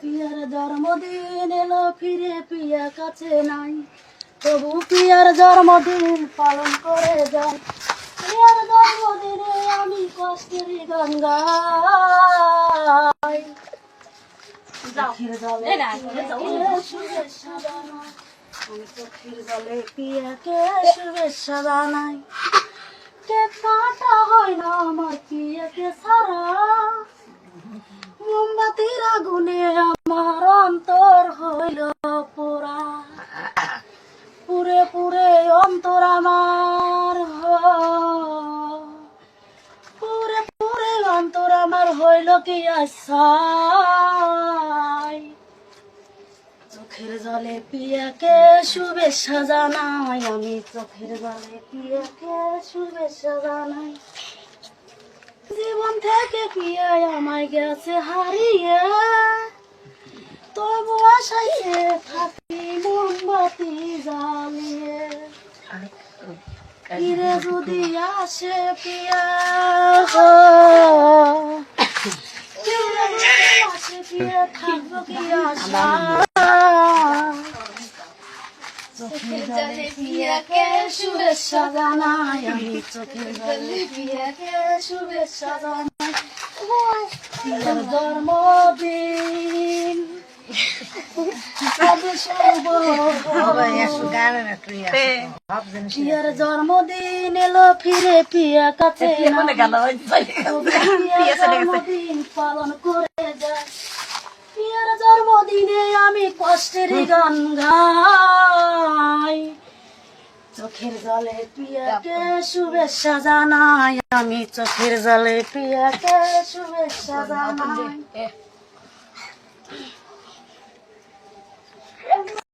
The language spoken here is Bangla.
পিয়ার জন্মদিন এলো ফিরে পিয়া কাছে নাই। তবু পিয়ার জন্মদিন পালন করে যাই। পিয়ার জন্মদিনে আমি কষ্টের গান গাই শুভেচ্ছা জানাই। কে কাটা হয় না আমার পিয়াকে সারা আগুনে আমার অন্তর হইল পোড়া পুরে পুরে অন্তর আমার পুরে পুরে অন্তর আমার হইল কি আশাই চোখের জলে পিয়াকে শুভেচ্ছা জানাই। আমি চোখের জলে পিয়াকে শুভেচ্ছা জানাই। জীবন থেকে পিয়াই আমায় গেছে হারিয়ে তবু আশাইয়ে থাকি মোমবাতি জ্বালিয়ে। ফিরে যদি আসে হো, ফিরে আসে পিয়া থাকব কি আশা জলে পিয়াকে শুভেচ্ছা জানাই আমি চোখের জলে পিয়াকে শুভেচ্ছা জানাই পিয়ার জন্মদিন পিয়ার জন্মদিন এলো ফিরে পিয়া কাছে জন্মদিন পালন করে যায় পিয়ার জন্মদিনে আমি কষ্টের গান গাই চোখের জলে পিয়াকে শুভেচ্ছা জানাই আমি চোখের জলে পিয়াকে শুভেচ্ছা জানাই।